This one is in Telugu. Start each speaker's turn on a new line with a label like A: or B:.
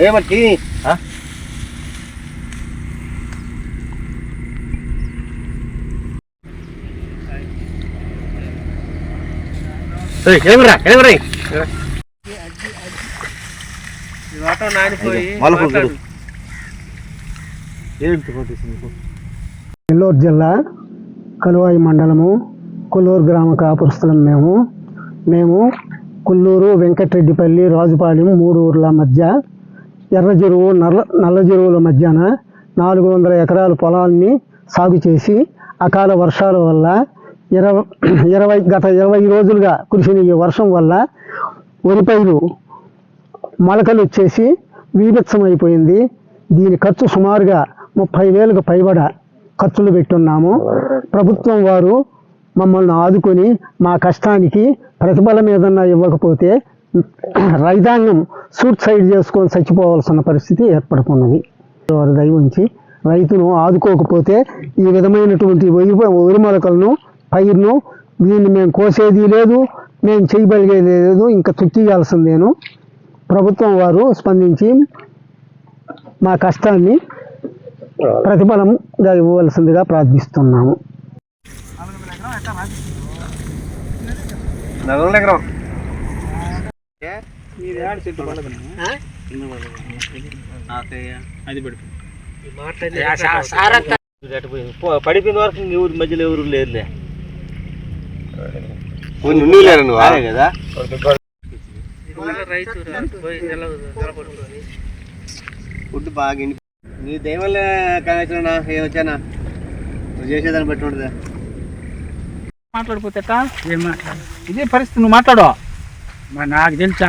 A: ఏమట్టి
B: ఆటో నానిపోయి
C: నెల్లూరు జిల్లా కలువాయి మండలము కొల్లూరు గ్రామ కాపురస్తులం మేము. మేము కొల్లూరు వెంకటరెడ్డిపల్లి రాజుపాలెం మూడు ఊర్ల మధ్య ఎర్ర చెరువు నల్ల నల్ల చెరువుల మధ్యన నాలుగు వందల ఎకరాల పొలాల్ని సాగు చేసి అకాల వర్షాల వల్ల ఇరవై ఇరవై గత ఇరవై రోజులుగా కురిసిన ఈ వర్షం వల్ల వరి పైరు మొలకలు వచ్చేసి వీభత్సమైపోయింది. దీని ఖర్చు సుమారుగా ముప్పై వేలకు పైబడ ఖర్చులు పెట్టున్నాము. ప్రభుత్వం వారు మమ్మల్ని ఆదుకొని మా కష్టానికి ప్రతిఫలం ఏదన్నా ఇవ్వకపోతే రైతాంగం సూట్సైడ్ చేసుకొని చచ్చిపోవాల్సిన పరిస్థితి ఏర్పడుతున్నది. వారి దయ ఉంచి రైతును ఆదుకోకపోతే ఈ విధమైనటువంటి వరి వరి మొలకలను పైరును దీన్ని మేము కోసేది లేదు మేము చేయగలిగేది లేదు ఇంకా చుట్టియాల్సిందేను ప్రభుత్వం వారు స్పందించి మా కష్టాన్ని ప్రతిఫలంగా ఇవ్వవలసిందిగా ప్రార్థిస్తున్నాము.
A: ఎకరం
B: అది పడిపోయింది
A: పడిపోయిన వరకు ఊరి మధ్యలో ఎవరు లేరులే. నువ్వు లేరు నువ్వు? అదే కదా. ఫుడ్ బాగా నీ దైవం కనెక్షన్ ఏ వచ్చానా? నువ్వు చేసేదాన్ని బట్టి ఉండదా
B: మాట్లాడిపోతే ఏం మాట్లాడు? ఇదే పరిస్థితి నువ్వు మాట్లాడు. మరి నాకు తెలుసా?